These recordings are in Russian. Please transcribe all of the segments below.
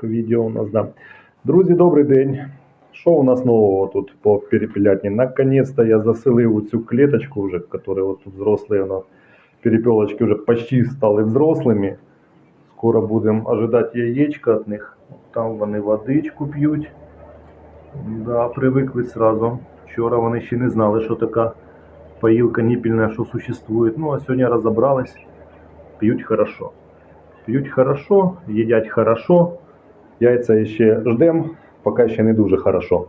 Так, відео у нас, да. Друзі, добрий день. Що у нас нового тут по перепелятні? Наконец-то я заселив у цю клеточку вже, которые вот тут взрослые, но перепелочки уже почти стали взрослыми. Скоро будемо ожидати яєчка від них. Там вони водичку п'ють. Да, привикли сразу. Вчора вони ще не знали, що така поїлка ніпільна, що существує. Ну, а сьогодні розібрались. П'ють хорошо. П'ють хорошо, їдять хорошо. Яйця ще ждем, поки ще не дуже хорошо.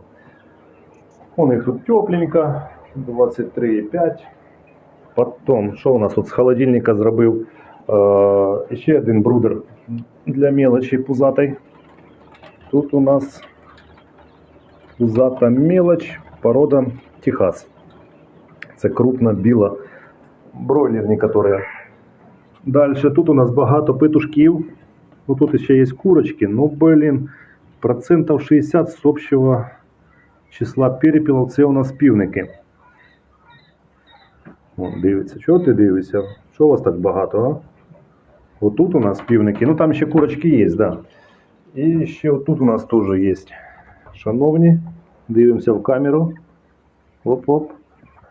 У них тут тепленько, 23,5. Потім, що у нас тут з холодильника зробив? Е, ще один брудер для мелочі пузатий. Тут у нас пузата мелоч, порода Техас. Це крупна біла бройлерні, які. Далі тут у нас багато петушків. Ну тут ще є курочки, ну блін, процентів 60 з общого числа перепілів це у нас півники. Вон, дивиться, чого ти дивишся? Що у вас так багато, а? Отут у нас півники, ну там ще курочки є, да. І ще отут у нас теж є. Шановні, дивимося в камеру. Оп-оп.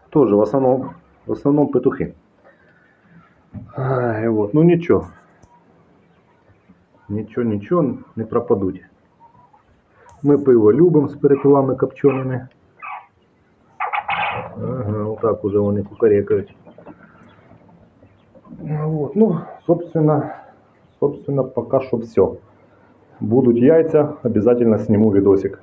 Тоже в основному, в основному петухи. Ай, вот. Ну нічого. Нічого, нічого, не пропадуть. Ми пиво любимо з перепілами копченими. Ага, отак уже вони кукарекають. Ну, Вот. Ну, собственно, собственно, пока что все. Будут яйца, обязательно сниму видосик.